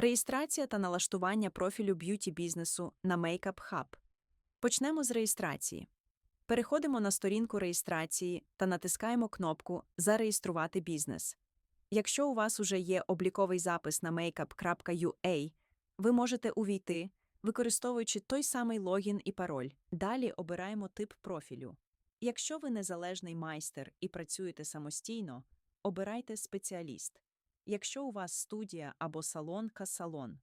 Реєстрація та налаштування профілю б'юті бізнесу на Makeup Hub. Почнемо з реєстрації. Переходимо на сторінку реєстрації та натискаємо кнопку Зареєструвати бізнес. Якщо у вас уже є обліковий запис на makeup.ua, ви можете увійти, використовуючи той самий логін і пароль. Далі обираємо тип профілю. Якщо ви незалежний майстер і працюєте самостійно, обирайте спеціаліст. Якщо у вас студія або салон касалон,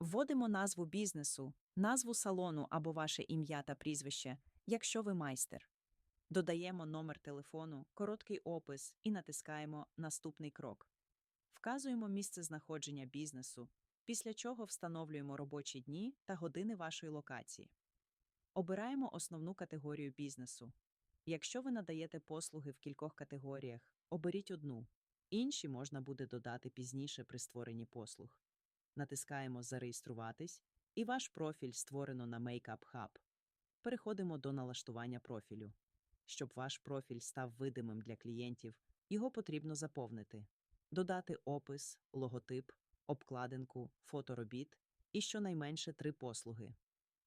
вводимо назву бізнесу, назву салону або ваше ім'я та прізвище, якщо ви майстер. Додаємо номер телефону, короткий опис і натискаємо Наступний крок. Вказуємо місце знаходження бізнесу, після чого встановлюємо робочі дні та години вашої локації. Обираємо основну категорію бізнесу. Якщо ви надаєте послуги в кількох категоріях, оберіть одну. Інші можна буде додати пізніше при створенні послуг. Натискаємо Зареєструватись, і ваш профіль створено на Makeup Hub. Переходимо до налаштування профілю. Щоб ваш профіль став видимим для клієнтів, його потрібно заповнити, додати опис, логотип, обкладинку, фоторобіт і щонайменше три послуги.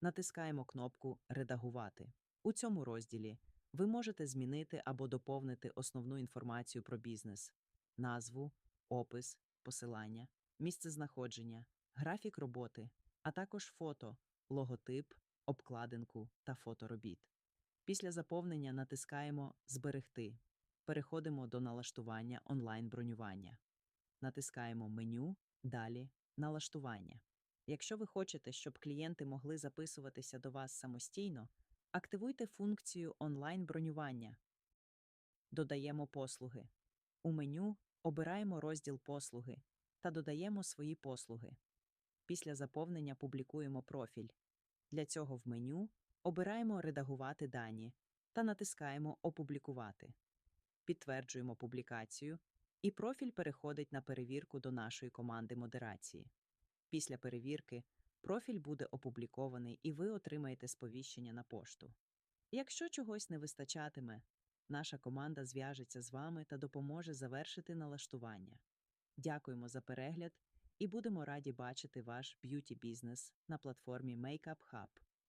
Натискаємо кнопку Редагувати. У цьому розділі ви можете змінити або доповнити основну інформацію про бізнес, назву, опис, посилання, місце знаходження, графік роботи, а також фото, логотип, обкладинку та фоторобіт. Після заповнення натискаємо Зберегти. Переходимо до налаштування онлайн-бронювання. Натискаємо меню, далі Налаштування. Якщо ви хочете, щоб клієнти могли записуватися до вас самостійно, активуйте функцію онлайн-бронювання. Додаємо послуги. У меню обираємо розділ Послуги та додаємо свої послуги. Після заповнення публікуємо профіль. Для цього в меню обираємо Редагувати дані та натискаємо Опублікувати. Підтверджуємо публікацію, і профіль переходить на перевірку до нашої команди модерації. Після перевірки профіль буде опублікований і ви отримаєте сповіщення на пошту. Якщо чогось не вистачатиме, наша команда зв'яжеться з вами та допоможе завершити налаштування. Дякуємо за перегляд і будемо раді бачити ваш б'юті бізнес на платформі Makeup Hub.